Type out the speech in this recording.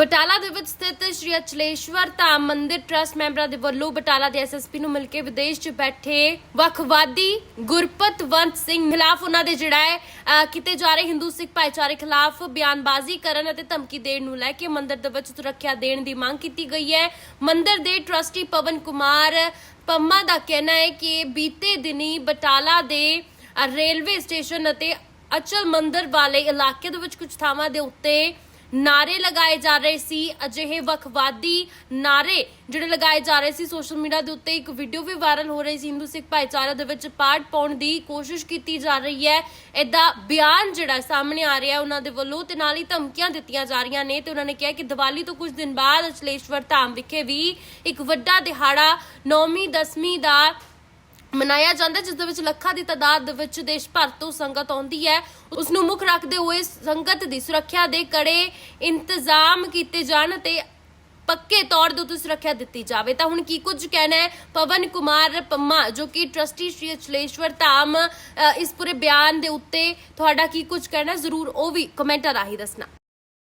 ਬਟਾਲਾ ਦੇ ਵਿੱਚ ਸਥਿਤ ਸ਼੍ਰੀ ਅਚਲੇਸ਼ਵਰ ਧਾਮ ਮੰਦਿਰ ਟਰਸਟ ਮੈਂਬਰਾਂ ਦੇ ਵੱਲੋਂ ਬਟਾਲਾ ਦੇ ਐਸਐਸਪੀ ਨੂੰ ਮਿਲ ਕੇ ਵਿਦੇਸ਼ 'ਚ ਬੈਠੇ ਵੱਖਵਾਦੀ ਗੁਰਪਤਵੰਤ ਸਿੰਘ ਖਿਲਾਫ ਉਹਨਾਂ ਦੇ ਜਿਹੜਾ ਹੈ ਅਹ, ਜਾ ਰਹੇ ਹਿੰਦੂ ਸਿੱਖ ਭਾਈਚਾਰੇ ਖਿਲਾਫ ਬਿਆਨਬਾਜ਼ੀ ਕਰਨ ਅਤੇ ਧਮਕੀ ਦੇਣ ਨੂੰ ਲੈ ਕੇ ਮੰਦਿਰ ਦੇ ਵਿੱਚ ਸੁਰੱਖਿਆ ਦੇਣ ਦੀ ਮੰਗ ਕੀਤੀ ਗਈ ਹੈ। ਮੰਦਿਰ ਦੇ ਟਰਸਟੀ ਪਵਨ ਕੁਮਾਰ ਪੰਮਾ ਦਾ ਕਹਿਣਾ ਹੈ ਕਿ ਬੀਤੇ ਦਿਨੀ ਬਟਾਲਾ ਦੇ ਰੇਲਵੇ ਸਟੇਸ਼ਨ ਅਤੇ ਅਚਲ ਮੰਦਿਰ ਵਾਲੇ ਇਲਾਕੇ ਦੇ ਵਿੱਚ ਕੁਝ ਥਾਵਾਂ ਦੇ ਉੱਤੇ ਨਾਰੇ ਲਗਾਏ ਜਾ ਰਹੇ ਸੀ। ਅਜਿਹੇ ਵੱਖਵਾਦੀ ਨਾਰੇ ਜਿਹੜੇ ਲਗਾਏ ਜਾ ਰਹੇ ਸੀ ਸੋਸ਼ਲ ਮੀਡੀਆ ਦੇ ਉੱਤੇ ਇੱਕ ਵੀਡੀਓ ਵੀ ਵਾਇਰਲ ਹੋ ਰਹੀ ਸੀ। ਹਿੰਦੂ ਸਿੱਖ ਭਾਈਚਾਰੇ ਦੇ ਵਿੱਚ ਪਾੜ ਪਾਉਣ ਦੀ ਕੋਸ਼ਿਸ਼ ਕੀਤੀ ਜਾ ਰਹੀ ਹੈ। ਇਹਦਾ ਬਿਆਨ ਜਿਹੜਾ ਸਾਹਮਣੇ ਆ ਰਿਹਾ ਉਹਨਾਂ ਦੇ ਵੱਲੋਂ ਤੇ ਨਾਲ ਹੀ ਧਮਕੀਆਂ ਦਿੱਤੀਆਂ ਜਾ ਰਹੀਆਂ ਨੇ ਤੇ ਉਹਨਾਂ ਨੇ ਕਿਹਾ ਕਿ ਦੀਵਾਲੀ ਤੋਂ ਕੁਝ ਦਿਨ ਬਾਅਦ ਅਚਲੇਸ਼ਵਰ ਧਾਮ ਵਿਖੇ ਵੀ ਇੱਕ ਵੱਡਾ ਦਿਹਾੜਾ 9ਵੀਂ 10ਵੀਂ ਦਾ ਮਨਾਇਆ ਜਾਂਦਾ, ਜਿਸ ਦੇ ਵਿੱਚ ਲੱਖਾਂ ਦੀ ਤਾਦਾਦ ਦੇ ਵਿੱਚ ਦੇਸ਼ ਭਰ ਤੋਂ ਸੰਗਤ ਆਉਂਦੀ ਹੈ। ਉਸ ਨੂੰ ਮੁੱਖ ਰੱਖਦੇ ਹੋਏ ਸੰਗਤ ਦੀ ਸੁਰੱਖਿਆ ਦੇ ਕੜੇ ਇੰਤਜ਼ਾਮ ਕੀਤੇ ਜਾਣ ਤੇ ਪੱਕੇ ਤੌਰ ਦੇ ਉੱਤੇ ਸੁਰੱਖਿਆ ਦਿੱਤੀ ਜਾਵੇ। ਤਾਂ ਹੁਣ ਕੀ ਕੁਝ ਕਹਿਣਾ ਹੈ? ਪਵਨ ਕੁਮਾਰ ਪੰਮਾ, ਜੋ ਕਿ ਟਰਸਟੀ ਸ਼੍ਰੀ ਅਚਲੇਸ਼ਵਰ ਧਾਮ ਇਸ ਪੂਰੇ ਬਿਆਨ ਦੇ ਉੱਤੇ ਤੁਹਾਡਾ ਕੀ ਕੁਝ ਕਹਿਣਾ ਜ਼ਰੂਰ ਉਹ ਵੀ ਕਮੈਂਟਾਂ ਰਾਹੀਂ ਦੱਸਣਾ।